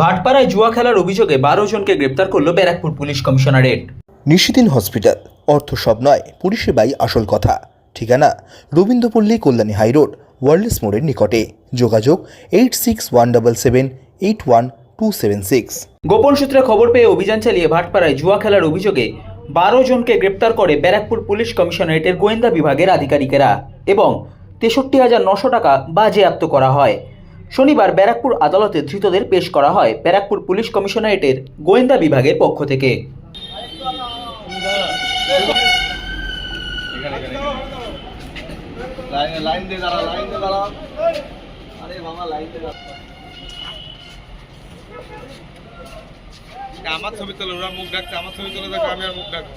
ভাটপাড়ায় জুয়া খেলার অভিযোগে বারো জনকে গ্রেপ্তার করল ব্যারাকপুর পুলিশ কমিশনারেট। নিশিদিন হসপিটাল অর্থ সব নয় পরিষেবাই আসল কথা। ঠিকানা রবীন্দ্রপল্লী কল্যাণী হাইরোড ওয়ার্ল্ডস মোড়ের নিকটে। যোগাযোগ eight six one double seven eight one two seven six. গোপন সূত্রে খবর পেয়ে অভিযান চালিয়ে ভাটপাড়ায় জুয়া খেলার অভিযোগে বারো জনকে গ্রেপ্তার করে ব্যারাকপুর পুলিশ কমিশনারেটের গোয়েন্দা বিভাগের আধিকারিকেরা এবং তেষট্টি হাজার নশো টাকা বাজেয়াপ্ত করা হয়। শনিবার ব্যারাকপুর আদালতে ধৃতদের পেশ করা হয় ব্যারাকপুর পুলিশ কমিশনারেটের গোয়েন্দা বিভাগের পক্ষ থেকে। আরে আমার ছবি মুখ ডাকছে আমার ছবি দেখো আমি আর মুখ ডাকবো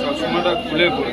চশমাটা খুলে পড়ে।